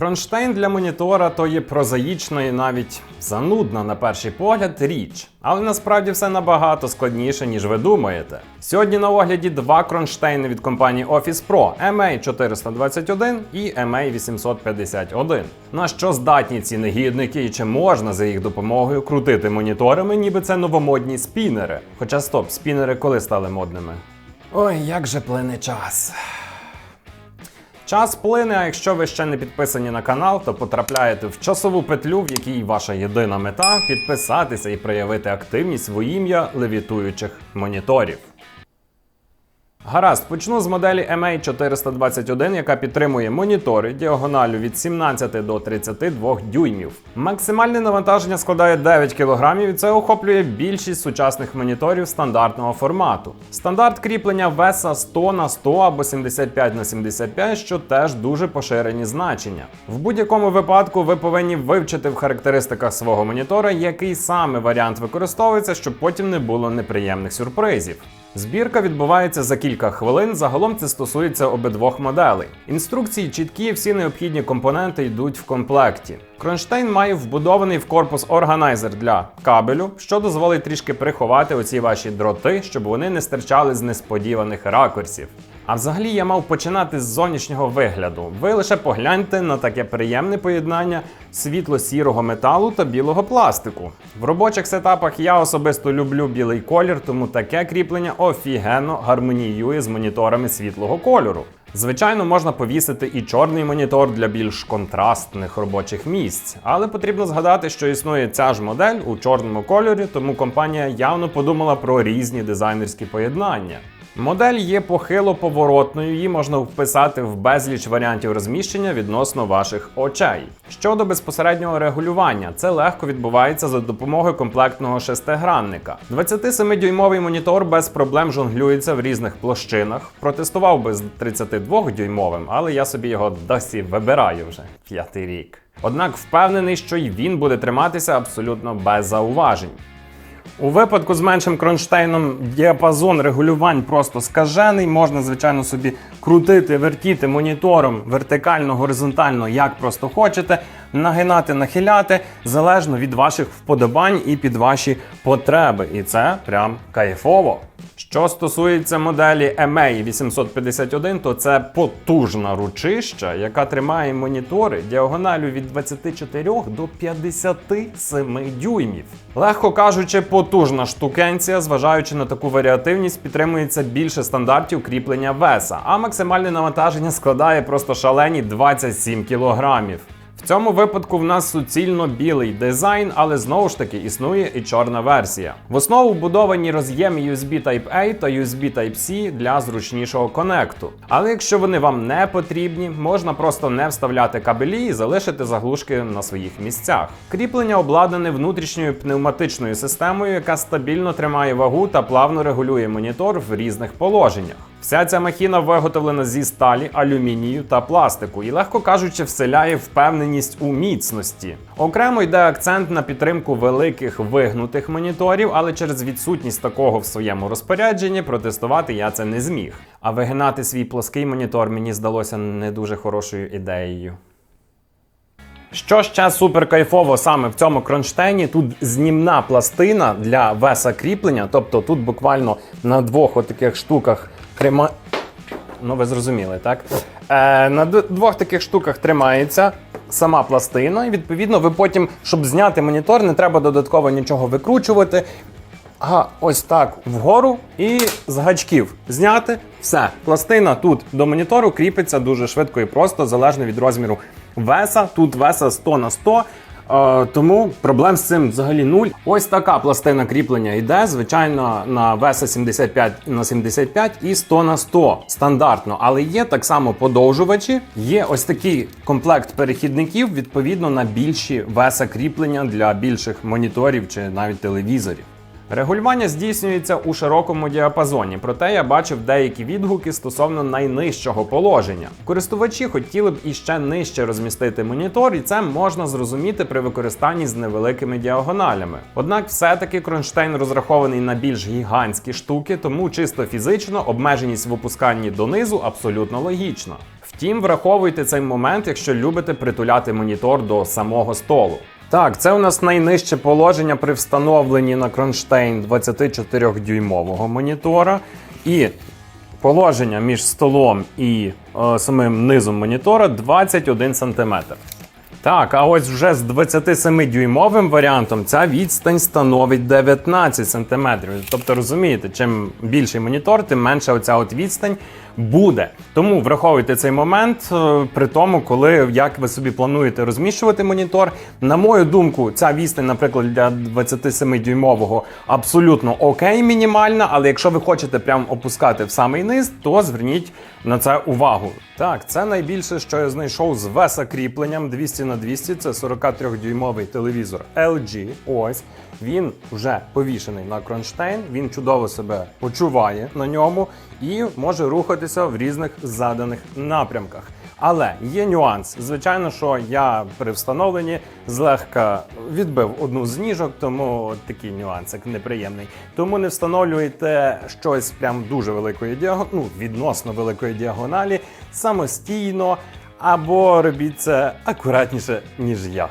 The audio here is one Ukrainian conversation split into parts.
Кронштейн для монітора то є прозаїчна і навіть занудна на перший погляд річ, але насправді все набагато складніше, ніж ви думаєте. Сьогодні на огляді два кронштейни від компанії Office Pro MA421 і MA851. На що здатні ці негідники і чи можна за їх допомогою крутити моніторами, ніби це новомодні спінери. Хоча стоп, спінери коли стали модними? Ой, як же плине час. Час плине, а якщо ви ще не підписані на канал, то потрапляєте в часову петлю, в якій ваша єдина мета підписатися і проявити активність в ім'я левітуючих моніторів. Гаразд, почну з моделі MA421, яка підтримує монітори діагоналю від 17 до 32 дюймів. Максимальне навантаження складає 9 кг і це охоплює більшість сучасних моніторів стандартного формату. Стандарт кріплення веса 100 на 100 або 75 на 75, що теж дуже поширені значення. В будь-якому випадку ви повинні вивчити в характеристиках свого монітора, який саме варіант використовується, щоб потім не було неприємних сюрпризів. Збірка відбувається за кілька хвилин. Загалом це стосується обидвох моделей. Інструкції чіткі, всі необхідні компоненти йдуть в комплекті. Кронштейн має вбудований в корпус органайзер для кабелю, що дозволить трішки приховати оці ваші дроти, щоб вони не стирчали з несподіваних ракурсів. А взагалі я мав починати з зовнішнього вигляду. Ви лише погляньте на таке приємне поєднання світло-сірого металу та білого пластику. В робочих сетапах я особисто люблю білий колір, тому таке кріплення офігенно гармоніює з моніторами світлого кольору. Звичайно, можна повісити і чорний монітор для більш контрастних робочих місць, але потрібно згадати, що існує ця ж модель у чорному кольорі, тому компанія явно подумала про різні дизайнерські поєднання. Модель є похило поворотною, її можна вписати в безліч варіантів розміщення відносно ваших очей. Щодо безпосереднього регулювання, це легко відбувається за допомогою комплектного шестигранника. 27-дюймовий монітор без проблем жонглюється в різних площинах. Протестував би з 32-дюймовим, але я собі його досі вибираю вже п'ятий рік. Однак впевнений, що й він буде триматися абсолютно без зауважень. У випадку з меншим кронштейном діапазон регулювань просто скажений. Можна, звичайно, собі крутити, вертіти монітором вертикально, горизонтально, як просто хочете, нагинати, нахиляти, залежно від ваших вподобань і під ваші потреби. І це прям кайфово. Що стосується моделі EMEI 851, то це потужна ручища, яка тримає монітори діагоналю від 24 до 57 дюймів. Легко кажучи, потужна штукенція, зважаючи на таку варіативність, підтримується більше стандартів кріплення веса, а максимальне навантаження складає просто шалені 27 кілограмів. В цьому випадку в нас суцільно білий дизайн, але знову ж таки існує і чорна версія. В основу вбудовані роз'єми USB Type-A та USB Type-C для зручнішого конекту. Але якщо вони вам не потрібні, можна просто не вставляти кабелі і залишити заглушки на своїх місцях. Кріплення обладнане внутрішньою пневматичною системою, яка стабільно тримає вагу та плавно регулює монітор в різних положеннях. Вся ця махіна виготовлена зі сталі, алюмінію та пластику і, легко кажучи, вселяє впевненість у міцності. Окремо йде акцент на підтримку великих вигнутих моніторів, але через відсутність такого в своєму розпорядженні протестувати я це не зміг. А вигинати свій плоский монітор мені здалося не дуже хорошою ідеєю. Що ще супер кайфово саме в цьому кронштейні? Тут знімна пластина для веса кріплення, тобто тут буквально на двох отаких штуках трима... Ну, ви зрозуміли, так? Е, на двох таких штуках тримається сама пластина, і відповідно ви потім, щоб зняти монітор, не треба додатково нічого викручувати. А ось так вгору і з гачків зняти. Все, пластина тут до монітору кріпиться дуже швидко і просто, залежно від розміру веса. Тут веса 100 на 100. Е, тому проблем з цим взагалі нуль. Ось така пластина кріплення йде, звичайно, на веса 75 на 75 і 100 на 100 стандартно. Але є так само подовжувачі. Є ось такий комплект перехідників, відповідно на більші веса кріплення для більших моніторів чи навіть телевізорів. Регулювання здійснюється у широкому діапазоні, проте я бачив деякі відгуки стосовно найнижчого положення. Користувачі хотіли б іще нижче розмістити монітор, і це можна зрозуміти при використанні з невеликими діагоналями. Однак, все-таки кронштейн розрахований на більш гігантські штуки, тому чисто фізично обмеженість в опусканні донизу абсолютно логічна. Втім, враховуйте цей момент, якщо любите притуляти монітор до самого столу. Так, це у нас найнижче положення при встановленні на кронштейн 24-дюймового монітора. І положення між столом і е, самим низом монітора 21 см. Так, а ось вже з 27-дюймовим варіантом ця відстань становить 19 см. Тобто, розумієте, чим більший монітор, тим менша оця от відстань буде. Тому враховуйте цей момент е, при тому, коли як ви собі плануєте розміщувати монітор. На мою думку, ця відстань, наприклад, для 27-дюймового абсолютно окей, мінімальна, але якщо ви хочете прям опускати в самий низ, то зверніть на це увагу. Так, це найбільше, що я знайшов з веса кріпленням 200 на 200 Це 43-дюймовий телевізор LG. Ось він вже повішений на кронштейн. Він чудово себе почуває на ньому і може рухатися в різних заданих напрямках. Але є нюанс. Звичайно, що я при встановленні злегка відбив одну з ніжок, тому такий нюансик неприємний. Тому не встановлюйте щось прям дуже великої діагоналі, ну, відносно великої діагоналі, самостійно, або робіть це акуратніше, ніж я.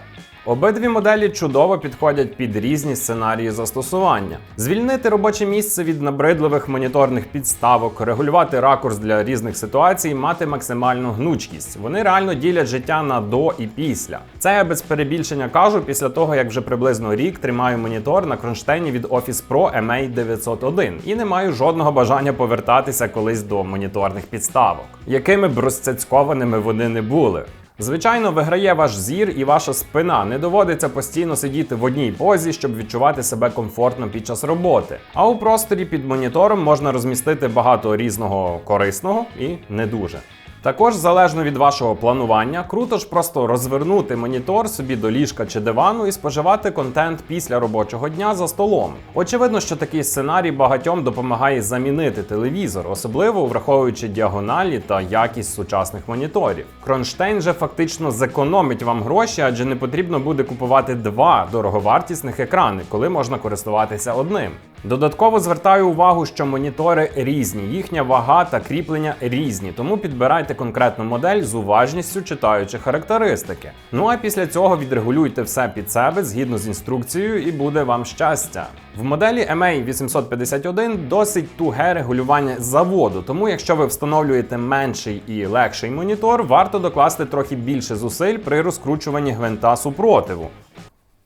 Обидві моделі чудово підходять під різні сценарії застосування. Звільнити робоче місце від набридливих моніторних підставок, регулювати ракурс для різних ситуацій, мати максимальну гнучкість. Вони реально ділять життя на до і після. Це я без перебільшення кажу після того, як вже приблизно рік тримаю монітор на кронштейні від Office Pro MA901 і не маю жодного бажання повертатися колись до моніторних підставок, якими б розцяцькованими вони не були. Звичайно, виграє ваш зір і ваша спина. Не доводиться постійно сидіти в одній позі, щоб відчувати себе комфортно під час роботи. А у просторі під монітором можна розмістити багато різного корисного і не дуже. Також, залежно від вашого планування, круто ж просто розвернути монітор собі до ліжка чи дивану і споживати контент після робочого дня за столом. Очевидно, що такий сценарій багатьом допомагає замінити телевізор, особливо враховуючи діагоналі та якість сучасних моніторів. Кронштейн же фактично зекономить вам гроші, адже не потрібно буде купувати два дороговартісних екрани, коли можна користуватися одним. Додатково звертаю увагу, що монітори різні, їхня вага та кріплення різні, тому підбирайте конкретну модель з уважністю читаючи характеристики. Ну а після цього відрегулюйте все під себе згідно з інструкцією, і буде вам щастя. В моделі MA851 досить туге регулювання заводу, тому якщо ви встановлюєте менший і легший монітор, варто докласти трохи більше зусиль при розкручуванні гвинта супротиву.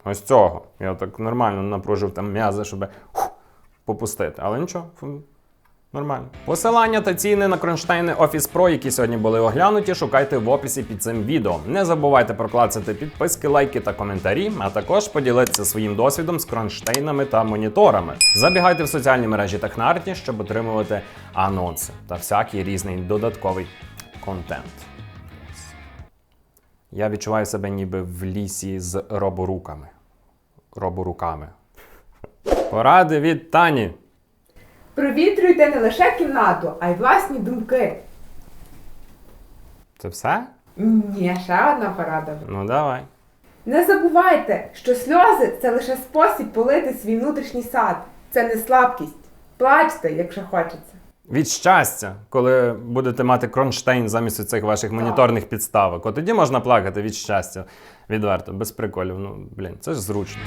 Ось цього. Я так нормально напружив там м'язи, щоб попустити. Але нічого, нормально. Посилання та ціни на кронштейни Office Pro, які сьогодні були оглянуті, шукайте в описі під цим відео. Не забувайте проклацати підписки, лайки та коментарі, а також поділитися своїм досвідом з кронштейнами та моніторами. Забігайте в соціальні мережі Технарті, щоб отримувати анонси та всякий різний додатковий контент. Я відчуваю себе ніби в лісі з роборуками. Роборуками. Поради від Тані. Провітрюйте не лише кімнату, а й власні думки. Це все? Ні, ще одна порада. Ну давай. Не забувайте, що сльози це лише спосіб полити свій внутрішній сад. Це не слабкість. Плачте, якщо хочеться. Від щастя, коли будете мати кронштейн замість цих ваших моніторних підставок. От тоді можна плакати від щастя. Відверто, без приколів. Ну, блін, це ж зручно.